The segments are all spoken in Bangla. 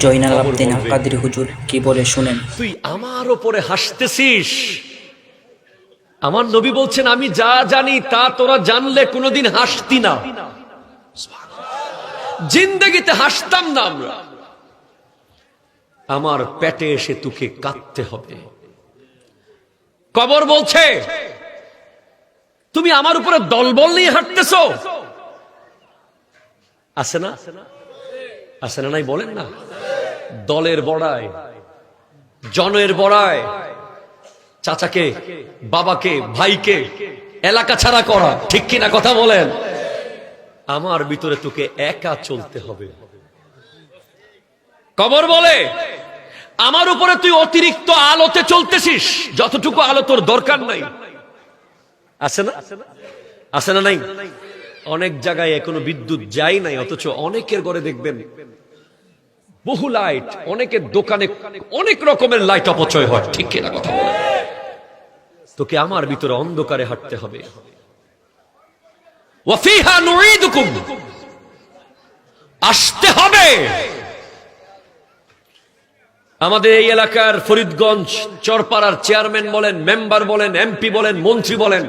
জয়নাল আবদিন বলবে। কাদির হুজুর কি বলে শুনেন? তুই আমার ওপরে হাসতেছিস। আমার নবী বলছেন আমি যা জানি তা তোরা জানলে কোনোদিন হাসতি না। জিন্দগিতে হাসতাম না আমরা। আমার পেটে এসে তোকে কাঁদতে হবে। কবর বলছে তুমি আমার উপরে দলবল নিয়ে হাঁটতেছ। আছে না? আছে নাই বলেন না। দলের বড়ায়, জনের বড়ায়, চাচাকে, বাবাকে, ভাইকে, এলাকা ছাড়া করা, ঠিক কিনা কথা বলেন? আমার ভিতরে তোকে একা চলতে হবে। কবর বলে, আমার উপরে তুই অতিরিক্ত আলোতে চলতেছিস, যতটুকু আলো তোর দরকার নাই। আছে না? আছে না নাই? অনেক জায়গায় এখনও বিদ্যুৎ যায় নাই, অথচ অনেকের ঘরে দেখবেন বহু লাইট অনেকের দোকানে অনেক রকমের লাইট অপচয় হয়। ঠিক কিনা কথা বলে তোকে আমার ভিতরে অন্ধকারে হাঁটতে হবে। আসতে হবে। আমাদের এই এলাকার ফরিদগঞ্জ চরপাড়ার চেয়ারম্যান বলেন মেম্বার বলেন এমপি বলেন, মন্ত্রী বলেন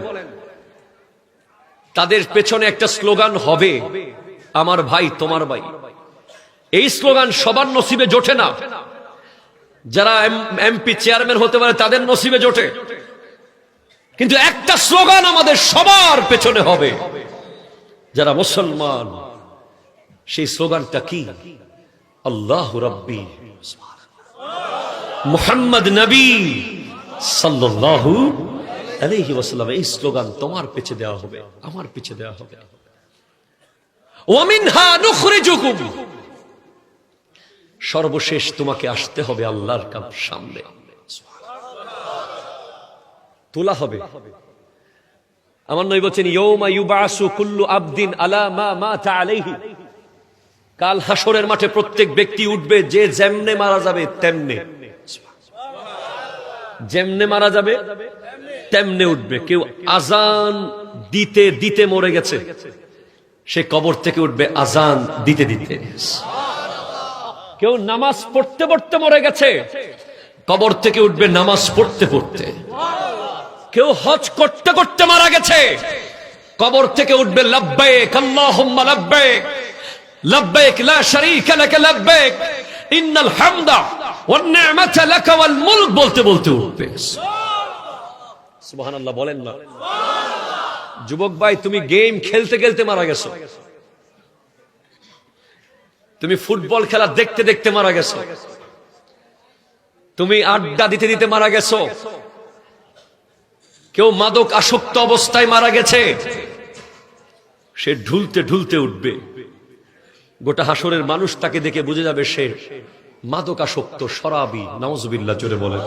তাদের পেছনে একটা স্লোগান হবে, আমার ভাই, তোমার ভাই। এই স্লোগান সবার নসিবে জোটে না। যারা এমপি চেয়ারম্যান হতে পারে, তাদের নসিবে জোটে। কিন্তু একটা স্লোগান আমাদের সবার পেছনে হবে। যারা মুসলমান, সেই স্লোগানটা কি? আল্লাহ রব্বি। মুহাম্মদ নবী সাল্লাল্লাহু আলাইহি ওয়াসাল্লাম, এই স্লোগান তোমার দেওয়া হবে, আমার দেওয়া হবে। সর্বশেষ তোমাকে আসতে হবে আল্লাহর কাম সামনে। তোলা হবে। আমার নই বলছেন আবদিন আলা মা কাল হাসরের মাঠে প্রত্যেক ব্যক্তি উঠবে, যে যেমনে মারা যাবে তেমনে। যেমনে মারা যাবে তেমনে উঠবে। কেউ আজান দিতে দিতে মরে গেছে। সে কবর থেকে উঠবে আজান দিতে দিতে। কেউ নামাজ পড়তে পড়তে মরে গেছে। কবর থেকে উঠবে নামাজ পড়তে পড়তে। কেউ হজ করতে করতে মারা গেছে। কবর থেকে উঠবে লব্বেক ইন্নাল হামদা ওয়ান বলতে বলতে উঠবে। সুবহানাল্লাহ, বলেন না। যুবক ভাই, তুমি গেম খেলতে খেলতে মারা গেছো। তুমি ফুটবল খেলা দেখতে দেখতে মারা গেছো। তুমি আড্ডা দিতে দিতে মারা গেছো। কেউ মাদক আসক্ত অবস্থায় মারা গেছে। সে ঢুলতে ঢুলতে উঠবে। গোটা হাসরের মানুষ তাকে দেখে বুঝে যাবে সে মাদক আসক্ত সরাবি নওয়াজবিল্লাহ জোরে বলেন।